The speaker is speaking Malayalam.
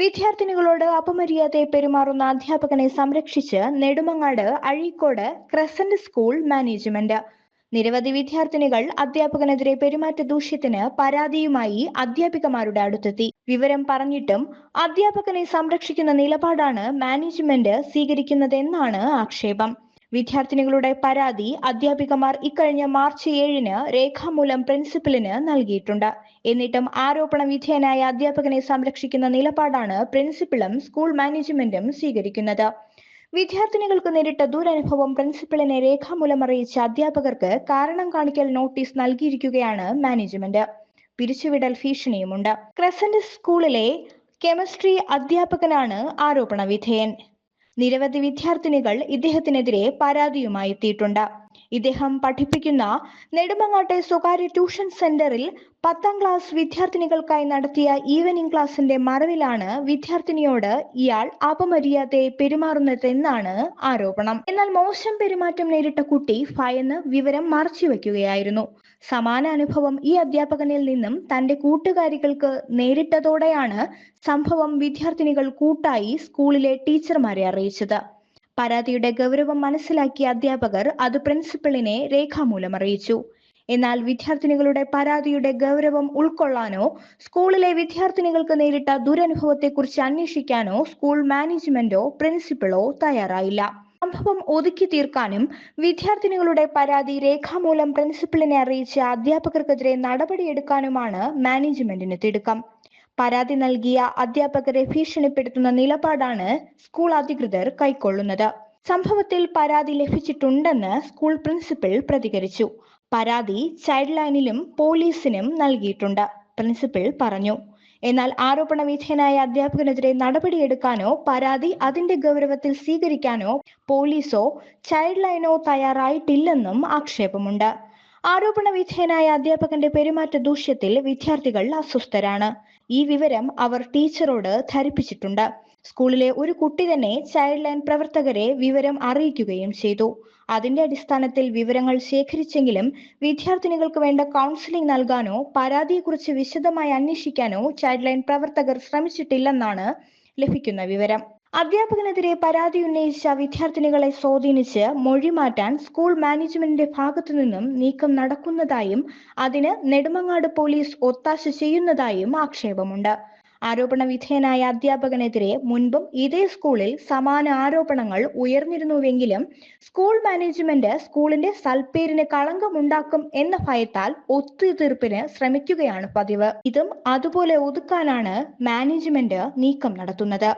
വിദ്യാർത്ഥിനികളോട് അപമര്യാദയെ പെരുമാറുന്ന അധ്യാപകനെ സംരക്ഷിച്ച് Nedumangad Azhikode crescent school management. നിരവധി വിദ്യാർത്ഥിനികൾ അധ്യാപകനെതിരെ പെരുമാറ്റ ദൂഷ്യത്തിന് പരാതിയുമായി അധ്യാപികമാരുടെ അടുത്തെത്തി. വിവരം പറഞ്ഞിട്ടും അധ്യാപകനെ സംരക്ഷിക്കുന്ന നിലപാടാണ് മാനേജ്മെന്റ് സ്വീകരിക്കുന്നതെന്നാണ് ആക്ഷേപം. വിദ്യാർത്ഥിനികളുടെ പരാതി അധ്യാപികമാർ ഇക്കഴിഞ്ഞ മാർച്ച് ഏഴിന് രേഖാമൂലം പ്രിൻസിപ്പലിന് നൽകിയിട്ടുണ്ട്. എന്നിട്ടും ആരോപണ വിധേയനായ അധ്യാപകനെ സംരക്ഷിക്കുന്ന നിലപാടാണ് പ്രിൻസിപ്പളും സ്കൂൾ മാനേജ്മെന്റും സ്വീകരിക്കുന്നത്. വിദ്യാർത്ഥിനികൾക്ക് നേരിട്ട ദുരനുഭവം പ്രിൻസിപ്പളിനെ രേഖാമൂലം അറിയിച്ച അധ്യാപകർക്ക് കാരണം കാണിക്കൽ നോട്ടീസ് നൽകിയിരിക്കുകയാണ് മാനേജ്മെന്റ്. പിരിച്ചുവിടൽ ഭീഷണിയുമുണ്ട്. ക്രസന്റ് സ്കൂളിലെ കെമിസ്ട്രി അധ്യാപകനാണ് ആരോപണ വിധേയൻ. നിരവധി വിദ്യാർത്ഥിനികൾ ഇദ്ദേഹത്തിനെതിരെ പരാതിയുമായി എത്തിയിട്ടുണ്ട്. ഇദ്ദേഹം പഠിപ്പിക്കുന്ന നെടുമങ്ങാട്ടെ സ്വകാര്യ ട്യൂഷൻ സെന്ററിൽ പത്താം ക്ലാസ് വിദ്യാർത്ഥിനികൾക്കായി നടത്തിയ ഈവനിംഗ് ക്ലാസിന്റെ മറവിലാണ് വിദ്യാർത്ഥിനിയോട് ഇയാൾ അപമര്യാദയെ പെരുമാറുന്നതെന്നാണ് ആരോപണം. എന്നാൽ മോശം പെരുമാറ്റം നേരിട്ട കുട്ടി ഭയന്ന് വിവരം മറച്ചുവെക്കുകയായിരുന്നു സമാന അനുഭവം ഈ അധ്യാപകനിൽ നിന്നും തന്റെ കൂട്ടുകാരികൾക്ക് നേരിട്ടതോടെയാണ് സംഭവം വിദ്യാർത്ഥിനികൾ കൂട്ടായി സ്കൂളിലെ ടീച്ചർമാരെ അറിയിച്ചത്. പരാതിയുടെ ഗൗരവം മനസ്സിലാക്കിയ അധ്യാപകർ അത് പ്രിൻസിപ്പളിനെ രേഖാമൂലം അറിയിച്ചു. എന്നാൽ വിദ്യാർത്ഥിനികളുടെ പരാതിയുടെ ഗൗരവം ഉൾക്കൊള്ളാനോ സ്കൂളിലെ വിദ്യാർത്ഥിനികൾക്ക് നേരിട്ട ദുരനുഭവത്തെക്കുറിച്ച് അന്വേഷിക്കാനോ സ്കൂൾ മാനേജ്മെന്റോ പ്രിൻസിപ്പളോ തയ്യാറായില്ല. സംഭവം ഒതുക്കി തീർക്കാനും വിദ്യാർത്ഥിനികളുടെ പരാതി രേഖാമൂലം പ്രിൻസിപ്പളിനെ അറിയിച്ച അധ്യാപകർക്കെതിരെ നടപടിയെടുക്കാനുമാണ് മാനേജ്മെന്റിന് തിടുക്കം. പരാതി നൽകിയ അധ്യാപകരെ ഭീഷണിപ്പെടുത്തുന്ന നിലപാടാണ് സ്കൂൾ അധികൃതർ കൈക്കൊള്ളുന്നത്. സംഭവത്തിൽ പരാതി ലഭിച്ചിട്ടുണ്ടെന്ന് സ്കൂൾ പ്രിൻസിപ്പൽ പ്രതികരിച്ചു. പരാതി ചൈൽഡ് ലൈനിലും പോലീസിനും നൽകിയിട്ടുണ്ട് പ്രിൻസിപ്പൽ പറഞ്ഞു. എന്നാൽ ആരോപണ വിധേയനായ അധ്യാപകനെതിരെ നടപടിയെടുക്കാനോ പരാതി അതിന്റെ ഗൗരവത്തിൽ സ്വീകരിക്കാനോ പോലീസോ ചൈൽഡ് ലൈനോ തയ്യാറായിട്ടില്ലെന്നും ആക്ഷേപമുണ്ട്. ആരോപണ വിധേയനായ അധ്യാപകന്റെ പെരുമാറ്റ ദൂഷ്യത്തിൽ വിദ്യാർത്ഥികൾ അസ്വസ്ഥരാണ്. ഈ വിവരം അവർ ടീച്ചറോട് ധരിപ്പിച്ചിട്ടുണ്ട്. സ്കൂളിലെ ഒരു കുട്ടി തന്നെ ചൈൽഡ് ലൈൻ പ്രവർത്തകരെ വിവരം അറിയിക്കുകയും ചെയ്തു. അതിന്റെ അടിസ്ഥാനത്തിൽ വിവരങ്ങൾ ശേഖരിച്ചെങ്കിലും വിദ്യാർത്ഥിനികൾക്ക് വേണ്ട കൗൺസിലിംഗ് നൽകാനോ പരാതിയെക്കുറിച്ച് വിശദമായി അന്വേഷിക്കാനോ ചൈൽഡ് ലൈൻ പ്രവർത്തകർ ശ്രമിച്ചിട്ടില്ലെന്നാണ് ലഭിക്കുന്ന വിവരം. അധ്യാപകനെതിരെ പരാതി ഉന്നയിച്ച വിദ്യാർത്ഥിനികളെ സ്വാധീനിച്ച് മൊഴി മാറ്റാൻ സ്കൂൾ മാനേജ്മെന്റിന്റെ ഭാഗത്തു നിന്നും നീക്കം നടക്കുന്നതായും അതിന് നെടുമങ്ങാട് പോലീസ് ഒത്താശ ചെയ്യുന്നതായും ആക്ഷേപമുണ്ട്. ആരോപണ വിധേയനായ അധ്യാപകനെതിരെ മുൻപും ഇതേ സ്കൂളിൽ സമാന ആരോപണങ്ങൾ ഉയർന്നിരുന്നുവെങ്കിലും സ്കൂൾ മാനേജ്മെന്റ് സ്കൂളിന്റെ സൽപ്പേരിന് കളങ്കമുണ്ടാക്കും എന്ന ഭയത്താൽ ഒത്തുതീർപ്പിന് ശ്രമിക്കുകയാണ് പതിവ്. ഇതും അതുപോലെ ഒതുക്കാനാണ് മാനേജ്മെന്റ് നീക്കം നടത്തുന്നത്.